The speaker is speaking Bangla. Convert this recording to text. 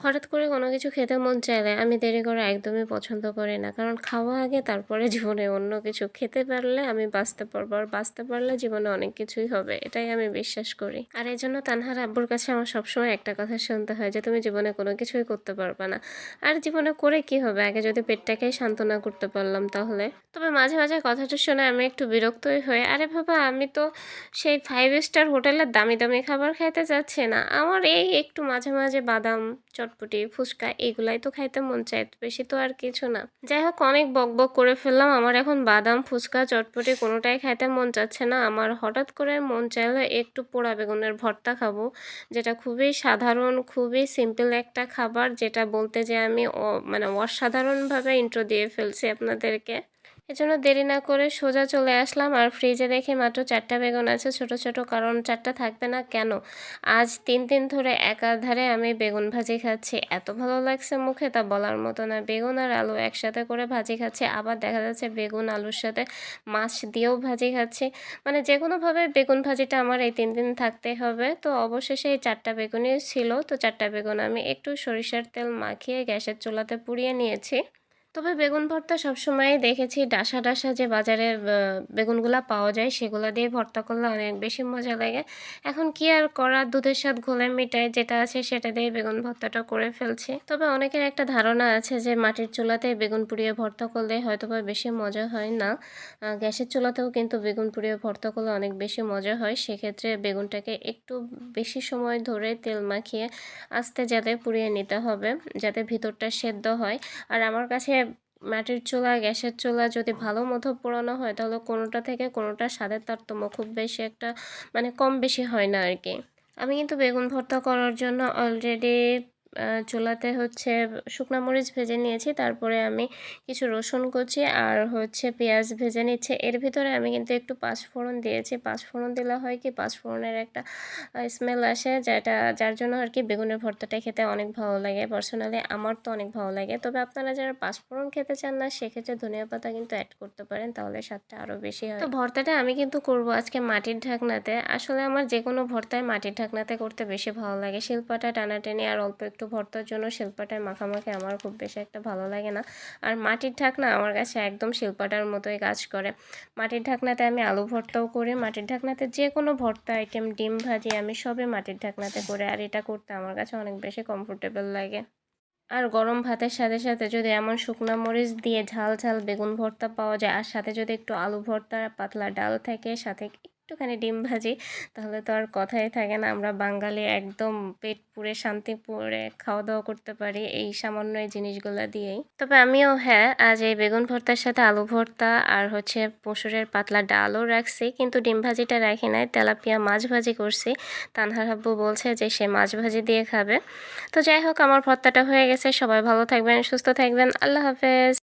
হঠাৎ করে কোনো কিছু খেতে মন চাইলে আমি দেরি করা একদমই পছন্দ করি না। কারণ খাওয়া আগে, তারপরে জীবনে অন্য কিছু। খেতে পারলে আমি বাঁচতে পারব আর বাঁচতে পারলে জীবনে অনেক কিছুই হবে, এটাই আমি বিশ্বাস করি। আর এই জন্য তানহার আব্বুর কাছে আমার সবসময় একটা কথা শুনতে হয় যে, তুমি জীবনে কোনো কিছুই করতে পারবে না। আর জীবনে করে কি হবে? আগে যদি পেটটাকেই সান্ত্বনা করতে পারলাম তাহলে? তবে মাঝে মাঝে কথাটা শুনে আমি একটু বিরক্তই হই। আরে বাবা, আমি তো সেই ফাইভ স্টার হোটেলের দামি দামি খাবার খাইতে যাচ্ছি না। আমার এই একটু মাঝে মাঝে বাদাম চটপটি, ফুচকা এগুলাই তো খাইতে মন চায়, বেশি তো আর কিছু না। যাই হোক, অনেক বক বক করে ফেললাম। আমার এখন বাদাম, ফুচকা, চটপটি কোনোটাই খাইতে মন চাচ্ছে না। আমার হঠাৎ করে মন চাইলে একটু পোড়া বেগুনের ভর্তা খাব, যেটা খুবই সাধারণ, খুবই সিম্পল একটা খাবার, যেটা বলতে যে আমি মানে অসাধারণভাবে ইন্ট্রো দিয়ে ফেলছি আপনাদেরকে। এজন্য দেরি না করে সোজা চলে আসলাম আর ফ্রিজে দেখে মাত্র চারটা বেগুন আছে, ছোট ছোট, কারণ চারটা থাকবে না কেন? আজ তিন দিন ধরে একাধারে আমি বেগুন ভাজি খাচ্ছি। এত ভালো লাগছে মুখে, তা বলার মতো না। বেগুন আর আলু একসাথে করে ভাজি খাচ্ছি, আবার দেখা যাচ্ছে বেগুন আলুর সাথে মাছ দিয়েও ভাজি খাচ্ছি। মানে যে কোনোভাবে বেগুন ভাজিটা আমার এই তিন দিন থাকতে হবে। তো অবশেষে এই চারটা বেগুনই ছিল। তো চারটা বেগুন আমি একটু সরিষার তেল মাখিয়ে গ্যাসের চুলাতে পুড়িয়ে নিয়েছি। তবে বেগুন ভর্তা সবসময় দেখেছি, ডাসা ডাসা যে বাজারে বেগুনগুলা পাওয়া যায়, সেগুলো দিয়ে ভর্তা করলে অনেক বেশি মজা লাগে। এখন কি আর করার দুধের স্বাদ ঘোলে মিটাই যেটা আছে সেটা দিয়ে বেগুন ভর্তাটা করে ফেলছি। তবে অনেকের একটা ধারণা আছে যে মাটির চুলাতে বেগুন পুড়িয়ে ভর্তা করলে হয়তো বা বেশি মজা হয় না। গ্যাসের চুলাতেও কিন্তু বেগুন পুড়িয়ে ভর্তা করলে অনেক বেশি মজা হয়। সেক্ষেত্রে বেগুনটাকে একটু বেশি সময় ধরে তেল মাখিয়ে আস্তে যাতে পুড়িয়ে নিতে হবে, যাতে ভিতরটা সেদ্ধ হয়। আর আমার কাছে মাটির চুলা, গ্যাসের চুলা যদি ভালো মতো পোড়ানো হয়, তাহলে কোনোটা থেকে কোনোটা স্বাদের তারতম্য খুব বেশি একটা মানে কম বেশি হয় না আর কি। আমি কিন্তু বেগুন ভর্তা করার জন্য অলরেডি চুলাতে হচ্ছে শুকনা মরিচ ভেজে নিয়েছি, তারপরে আমি কিছু রসুন কুচি আর হচ্ছে পেঁয়াজ ভেজে নিচ্ছে। এর ভিতরে আমি কিন্তু একটু পাঁচফোড়ন দিয়েছি। পাঁচফোড়ন দিলে হয় কি, পাঁচফোড়নের একটা স্মেল আসে যেটা, যার জন্য আর কি বেগুনের ভর্তাটা খেতে অনেক ভালো লাগে। পার্সোনালি আমার তো অনেক ভালো লাগে। তবে আপনারা যারা পাঁচফোড়ন খেতে চান না, সেক্ষেত্রে ধনিয়া পাতা কিন্তু অ্যাড করতে পারেন, তাহলে স্বাদটা আরও বেশি হয়। তো ভর্তাটা আমি কিন্তু করব আজকে মাটির ঢাকনাতে। আসলে আমার যে কোনো ভর্তায় মাটির ঢাকনাতে করতে বেশি ভালো লাগে। শিল্পাটা টানাটানি আর অল্প একটু ভর্তার জন্য শিল্পাটায় মাখামাখি আমার খুব বেশি একটা ভালো লাগে না। আর মাটির ঢাকনা আমার কাছে একদম শিল্পাটার মতোই কাজ করে। মাটির ঢাকনাতে আমি আলু ভর্তাও করি, মাটির ঢাকনাতে যে কোনো ভর্তা আইটেম ডিম, ভাজি আমি সবই মাটির ঢাকনাতে করে আর এটা করতে আমার কাছে অনেক বেশি কমফোর্টেবল লাগে। আর গরম ভাতের সাথে সাথে যদি এমন শুকনো মরিচ দিয়ে ঝাল ঝাল বেগুন ভর্তা পাওয়া যায়, আর সাথে যদি একটু আলু ভর্তা পাতলা ডাল থাকে, সাথে একটুখানি ডিম ভাজি, তাহলে তো আর কথাই থাকে না। আমরা বাঙালি একদম পেট পুরে শান্তি পুরে খাওয়া দাওয়া করতে পারি এই সামান্য এই জিনিসগুলো দিয়েই। তবে আমিও হ্যাঁ আজ এই বেগুন ভর্তার সাথে আলু ভর্তা আর হচ্ছে মসুরের পাতলা ডালও রাখছি, কিন্তু ডিম ভাজিটা রাখি নাই, তেলাপিয়া মাছ ভাজি করছি। তানহার হাব্বু বলছে যে সে মাছ ভাজি দিয়ে খাবে। তো যাই হোক, আমার ভর্তাটা হয়ে গেছে। সবাই ভালো থাকবেন, সুস্থ থাকবেন। আল্লাহ হাফেজ।